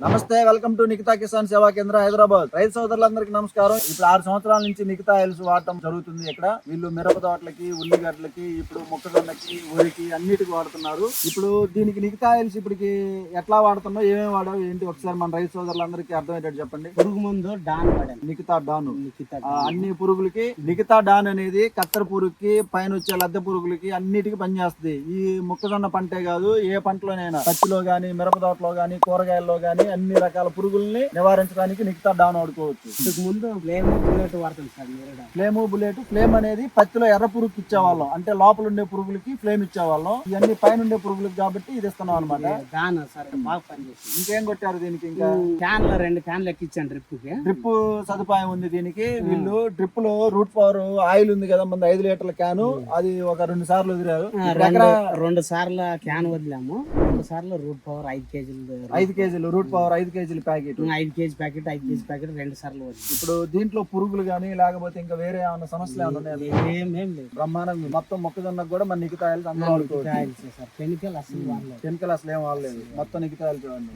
నమస్తే welcome to Nikita Kisan సేవా కేంద్ర హైదరాబాద్. రైతు సోదరులందరికీ నమస్కారం. ఇప్పుడు ఆరు సంవత్సరాల నుంచి నికితా ఆయిల్స్ వాడటం జరుగుతుంది ఇక్కడ. వీళ్ళు మిరప తోటలకి ఉల్లిగడ్డలకి ఇప్పుడు మొక్కజొన్నకి వరికి అన్నిటికి వాడుతున్నారు. ఇప్పుడు దీనికి నికితా ఆయిల్స్ ఇప్పటికి ఎట్లా వాడుతున్నావు ఏమేమి వాడావు ఏంటి? ఒకసారి మన రైతు సోదరులందరికీ అర్థమయ్యేటట్టు చెప్పండి. పురుగు ముందు డాన్ వాడాను నికితా డాను. అన్ని పురుగులకి నికితా డాన్ అనేది కత్తెర పురుగుకి పైన వచ్చే లద్దె పురుగులకి అన్నిటికీ పనిచేస్తుంది. ఈ మొక్కజొన్న పంటే కాదు ఏ పంటలోనైనా పత్తిలో గానీ మిరప తోటలో గానీ కూరగాయల్లో గానీ అన్ని రకాల పురుగుల్ని నివారించడానికి నికితా డాన్ వాడుకోవచ్చు. ఇంతకు ముందు ఫ్లేమ్ బుల్లెట్ వాడతాం సార్. ఫ్లేమ్ బుల్లెట్ ఫ్లేమ్ అనేది పత్తిలో ఎర్ర పురుగుకి ఇచ్చేవాళ్ళం. అంటే లోపల ఉండే పురుగులకి ఫ్లేమ్ ఇచ్చేవాళ్ళం. ఇవన్నీ పైన ఉండే పురుగులకి కాబట్టి ఇది ఇస్తున్నాం అనమాట డాన్ సార్ బాగా పనిచేసింది ఇంకేం కొట్టారు దీనికి ఇంకా? ఫ్యాన్లో రెండు ఫ్యాన్లు ఎక్కించాను డ్రిప్కి డ్రిప్ సదుపాయం ఉంది దీనికి. వీళ్ళు డ్రిప్లో రూట్ పవర్ ఆయిల్ ఉంది కదా మన ఐదు లీటర్ల క్యాను. అది ఒక రెండు సార్లు వదిలారు. ఎకరా రెండు సార్లు క్యాన్ వదిలాము. రెండు సార్లు రూట్ పవర్ ఐదు కేజీలు ఐదు కేజీలు రూట్ పవర్ ఐదు కేజీల ప్యాకెట్. ఐదు కేజీ ప్యాకెట్ ఐదు కేజీ ప్యాకెట్ రెండు సార్లు వదిలి ఇప్పుడు దీంట్లో పురుగులు గానీ లేకపోతే ఇంకా వేరే ఏమైనా సమస్యలు ఏమైనా ఏమేం లేదు. బ్రహ్మాండంగా మొత్తం మొక్కజొన్నకు కూడా మన నికితాయిలు అందరూ కెమికల్ అసలు కెమికల్ అసలు ఏం వాడలేదు. మొత్తం నికితాయిలు చూడండి.